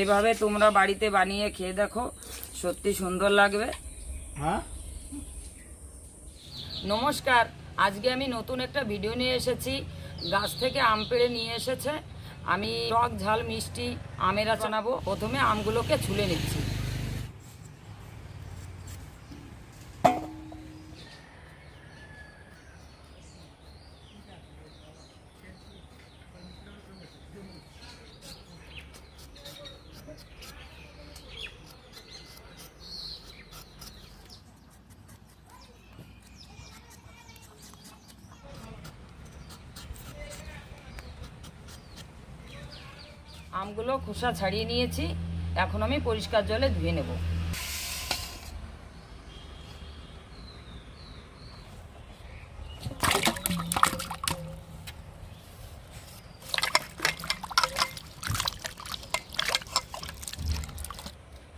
এভাবে তোমরা বাড়িতে বানিয়ে খেয়ে দেখো। সত্যি সুন্দর লাগবে। হ্যাঁ? নমস্কার আজকে আমি নতুন একটা ভিডিও নিয়ে এসেছি। গাছ থেকে আম পেড়ে নিয়ে এসেছে। আমি টক ঝাল মিষ্টি আমের আচানাবো প্রথমে আমগুলোকে ছুলে নিচ্ছি। আমগুলো খোসা ছাড়িয়ে নিয়েছি। এখন আমি পরিষ্কার জলে ধুয়ে নেব।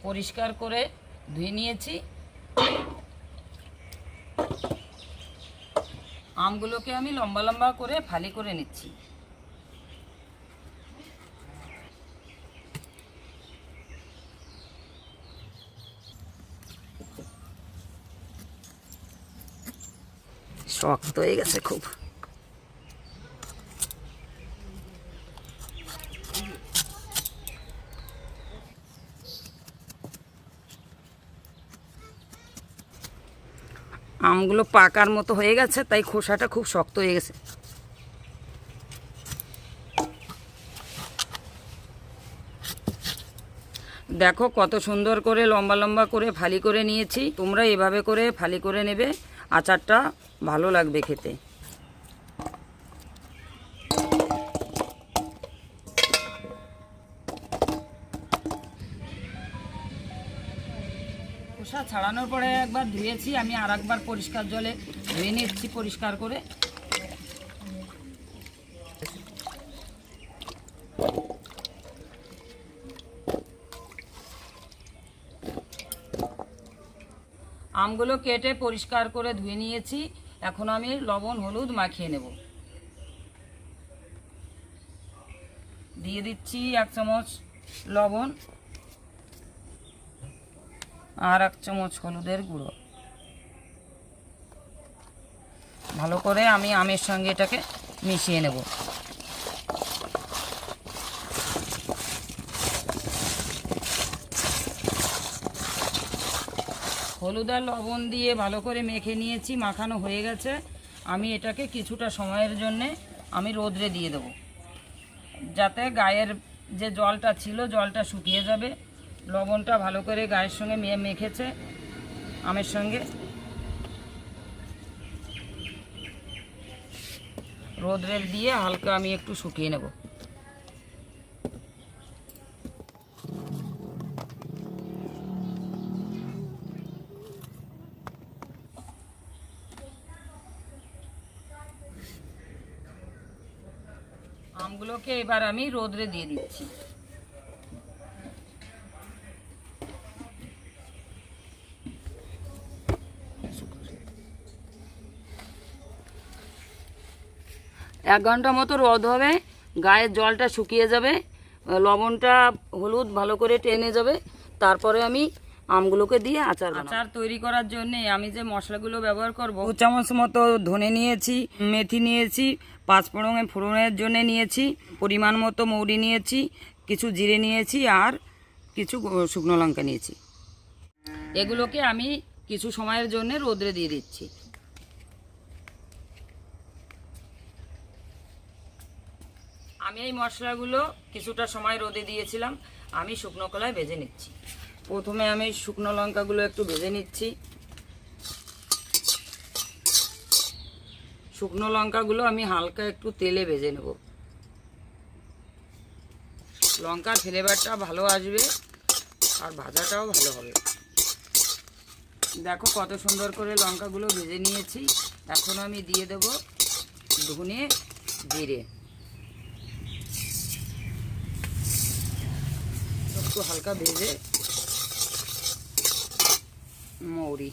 পরিষ্কার করে ধুয়ে নিয়েছি। আমগুলোকে আমি লম্বা লম্বা করে ফালি করে নিচ্ছি। শক্ত হয়ে গেছে খুব। আমগুলো পাকার মতো হয়ে গেছে, তাই খোসাটা খুব শক্ত হয়ে গেছে। দেখো কত সুন্দর করে লম্বা লম্বা করে ফালি করে নিয়েছি। তোমরা এভাবে করে ফালি করে নেবে। আচারটা ভালো লাগবে খেতে। খোসা ছাড়ানোর পরে একবার ধুয়েছি, আমি আর একবার পরিষ্কার জলে ধুয়ে নিচ্ছি পরিষ্কার করে। আমগুলো কেটে পরিষ্কার করে ধুয়ে নিয়েছি। এখন আমি লবণ, হলুদ মাখিয়ে নেব। দিয়ে দিচ্ছি এক চামচ লবণ আর এক চামচ হলুদের গুঁড়ো। ভালো করে আমি আমের সঙ্গে এটাকে মিশিয়ে নেব। হলুদ আর লবণ দিয়ে ভালো করে মেখে নিয়েছি, মাখানো হয়ে গেছে। আমি এটাকে কিছুটা সময়ের জন্যে আমি রোদ্রে দিয়ে দেবো। যাতে গায়ের যে জলটা ছিল, জলটা শুকিয়ে যাবে। লবণটা ভালো করে গায়ের সঙ্গে মেখেছে, আমের সঙ্গে। রোদ্রে দিয়ে হালকা আমি একটু শুকিয়ে নেব। আমগুলোকে এবার আমি রোদ্রে দিয়ে দিচ্ছি। এক ঘণ্টা মতো রোদ হবে গায়ের জলটা শুকিয়ে যাবে, লবণটা হলুদ ভালো করে টেনে যাবে, তারপরে আমি আমগুলোকে দিয়ে আচার আচার তৈরি করার জন্য আমি যে মশলাগুলো ব্যবহার করব। দু চামচ মতো ধনে নিয়েছি মেথি নিয়েছি পাঁচ ফোড়নে ফোড়নের জন্য নিয়েছি পরিমাণ মতো মৌরি নিয়েছি কিছু জিরে নিয়েছি আর কিছু শুকনো লঙ্কা নিয়েছি। এগুলোকে আমি কিছু সময়ের জন্য রোদ্রে দিয়ে দিচ্ছি। আমি এই মশলাগুলো কিছুটা সময় রোদে দিয়েছিলাম আমি শুকনো কলায় ভেজে নিচ্ছি। প্রথমে আমি শুকনো লঙ্কাগুলো একটু ভেজে নিচ্ছি। শুকনো লঙ্কাগুলো আমি হালকা একটু তেলে ভেজে নেব। লঙ্কার ফ্লেভারটা ভালো আসবে আর ভাজাটাও ভালো হবে। দেখো কত সুন্দর করে লঙ্কাগুলো ভেজে নিয়েছি। এখন আমি দিয়ে দেব ধনে জিরে। একটু হালকা ভেজে মৌরি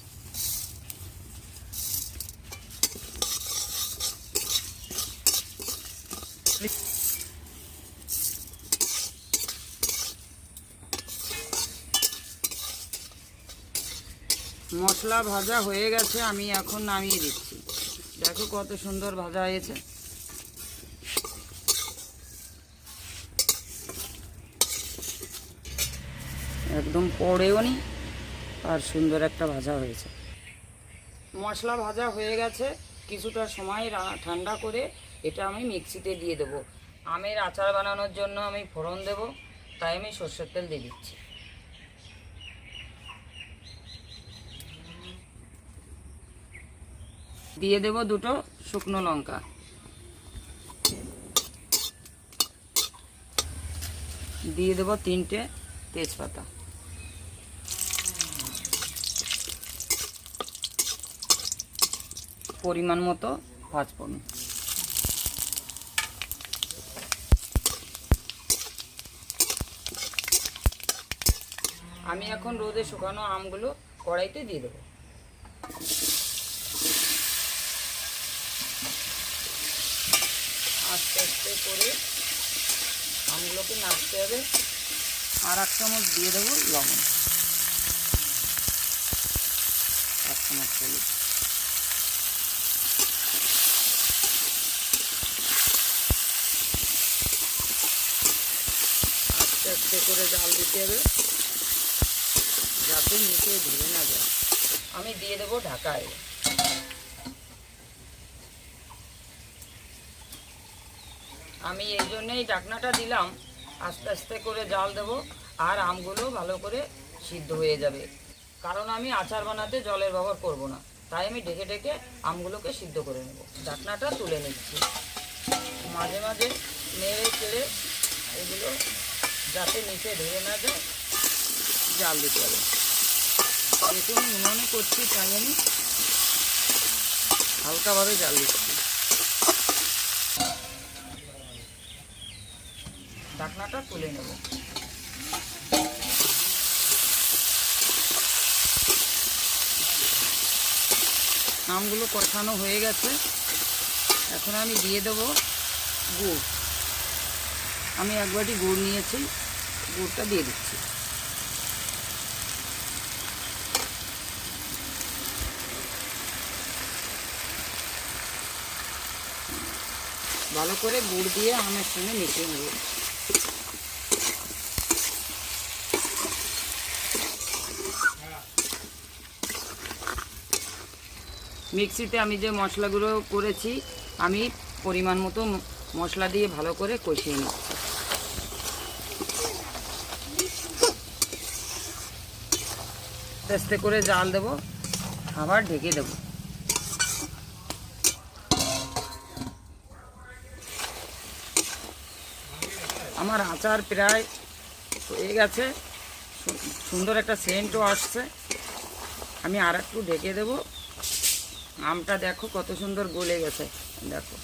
মশলা ভাজা হয়ে গেছে, আমি এখন নামিয়ে দিচ্ছি। দেখো কত সুন্দর ভাজা হয়েছে। একদম পড়েও নি। আর সুন্দর একটা ভাজা হয়েছে। মশলা ভাজা হয়ে গেছে। কিছুটা সময় ঠান্ডা করে এটা আমি মিক্সিতে দিয়ে দেবো। আমের আচার বানানোর জন্য আমি ফোড়ন দেব, তাই আমি সর্ষের তেল দিয়ে দিচ্ছি। দিয়ে দেব দুটো শুকনো লঙ্কা। দিয়ে দেব তিনটে তেজপাতা। পরিমাণ মতো পাঁচফোড়ন আমি এখন রোদে শুকানো আমগুলো কড়াইতে দিয়ে দেবো। আস্তে আস্তে করে আমগুলোকে নাড়তে হবে। আর এক চামচ দিয়ে দেবো লবণ। এক চামচ হলুদ। আস্তে করে জাল দিতে হবে। যাতে নিচে ধরে না যায়। আমি দিয়ে দেবো ঢাকায়। আমি এই জন্যেই ডাকনাটা দিলাম। আস্তে আস্তে করে জাল দেবো আর আমগুলো ভালো করে সিদ্ধ হয়ে যাবে। কারণ আমি আচার বানাতে জলের ব্যবহার করব না। তাই আমি ডেকে ডেকে আমগুলোকে সিদ্ধ করে নেব। ডাকনাটা তুলে নিচ্ছি। মাঝে মাঝে নেড়ে চেড়ে এগুলো যাতে নিচে ধরে না যায়। জাল দিতে হবে। আমি উনুনে করছি তাই আমি হালকাভাবে জাল দিচ্ছি। ঢাকনাটা তুলে নেব। আমগুলো কষানো হয়ে গেছে। এখন আমি দিয়ে দেবো গুড়। আমি এক বাটি গুড় নিয়েছি, গুড়টা দিয়ে দিচ্ছি। ভালো করে গুড় দিয়ে আমের সঙ্গে মিশিয়ে নেব। মিক্সিতে আমি যে মশলাগুলো করেছি, আমি পরিমাণ মতো মশলা দিয়ে ভালো করে কষিয়ে নিচ্ছি। আস্তে আস্তে করে জাল দেব, আবার ঢেকে দেবো। আমার আচার প্রায় হয়ে গেছে সুন্দর একটা সেন্টও আসছে। আমি আর একটু ঢেকে দেবো। আমটা দেখো কত সুন্দর গলে গেছে, দেখো।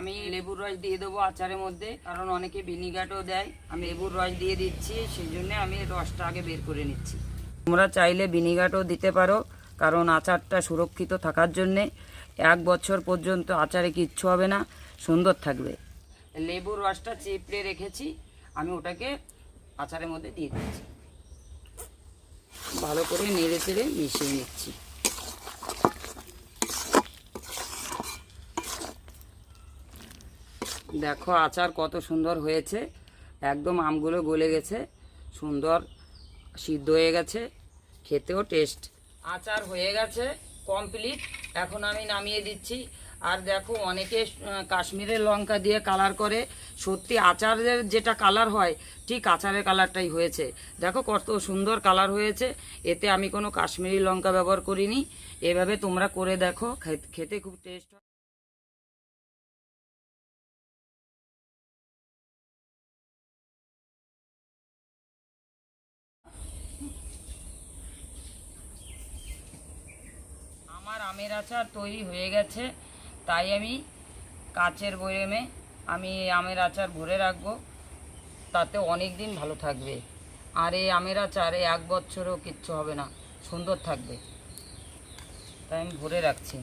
আমি লেবুর রস দিয়ে দেবো আচারের মধ্যে, কারণ অনেকে ভিনিগারও দেয়। আমি লেবুর রস দিয়ে দিচ্ছি, সেই জন্য আমি রসটা আগে বের করে নিচ্ছি। তোমরা চাইলে ভিনিগারও দিতে পারো, কারণ আচারটা সুরক্ষিত থাকার জন্যে এক বছর পর্যন্ত আচারে কিচ্ছু হবে না, সুন্দর থাকবে। লেবুর রসটা চেপড়ে রেখেছি, আমি ওটাকে আচারের মধ্যে দিয়ে দিচ্ছি। ভালো করে নেড়ে চেড়ে মিশিয়ে নিচ্ছি। দেখো আচার কত সুন্দর হয়েছে। একদম আমগুলো গলে গেছে, সুন্দর সিদ্ধ হয়ে গেছে, খেতেও টেস্ট আচার হয়ে গেছে কমপ্লিট এখন আমি নামিয়ে দিচ্ছি। আর দেখো অনেকে কাশ্মীরের লঙ্কা দিয়ে কালার করে। সত্যি আচারের যেটা কালার হয়, ঠিক আচারের কালারটাই হয়েছে। দেখো কত সুন্দর কালার হয়েছে। এতে আমি কোনো কাশ্মীরি লঙ্কা ব্যবহার করিনি। এভাবে তোমরা করে দেখো খেত- খুব টেস্ট আমার আমের আচার তৈরি হয়ে গেছে। তাই আমি কাচের বয়েমে আমি আমের আচার ভরে রাখব। তাতে অনেক দিন ভালো থাকবে। আর এই আমের আচার এক বছরও কিচ্ছু হবে না। সুন্দর থাকবে। তাই আমি ভরে রাখছি।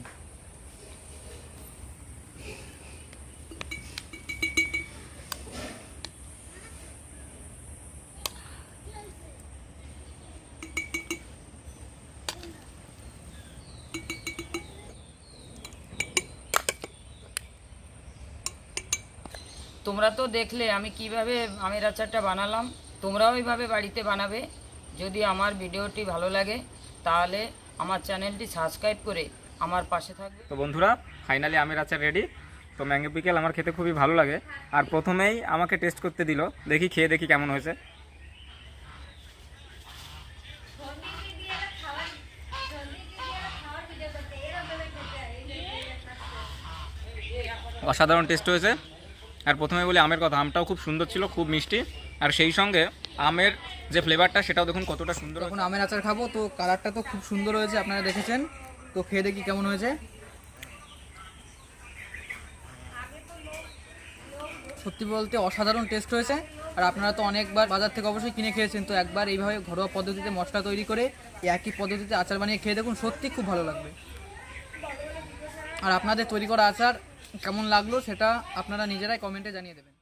তোমরা তো দেখলে আমি কীভাবে আমের আচারটা বানালাম, তোমরাও এইভাবে বাড়িতে বানাবে। যদি আমার ভিডিওটি ভালো লাগে, তাহলে আমার চ্যানেলটি সাবস্ক্রাইব করে আমার পাশে থাকবে। তো বন্ধুরা, ফাইনালি আমের আচার রেডি। তো ম্যাঙ্গো পিকেল আমার খেতে খুবই ভালো লাগে। আর প্রথমেই আমাকে টেস্ট করতে দিল, দেখি খেয়ে দেখি কেমন হয়েছে। অসাধারণ টেস্ট হয়েছে। আর প্রথমে বলি আমের কথা আমটাও খুব সুন্দর ছিল খুব মিষ্টি। আর সেই সঙ্গে আমের যে ফ্লেভারটা সেটাও দেখুন কতটা সুন্দর এখন আমের আচার খাব তো কালারটা তো খুব সুন্দর হয়েছে আপনারা দেখেছেন। তো খেয়ে দেখি কেমন হয়েছে। সত্যি বলতে অসাধারণ টেস্ট হয়েছে আর আপনারা তো অনেকবার বাজার থেকে অবশ্যই কিনে খেয়েছেন তো একবার এইভাবে ঘরোয়া পদ্ধতিতে মশলা তৈরি করে এই একই পদ্ধতিতে আচার বানিয়ে খেয়ে দেখুন সত্যি খুব ভালো লাগবে। আর আপনাদের তৈরি করা আচার কেমন লাগল সেটা আপনারা নিজেরাই কমেন্টে জানিয়ে দেবেন।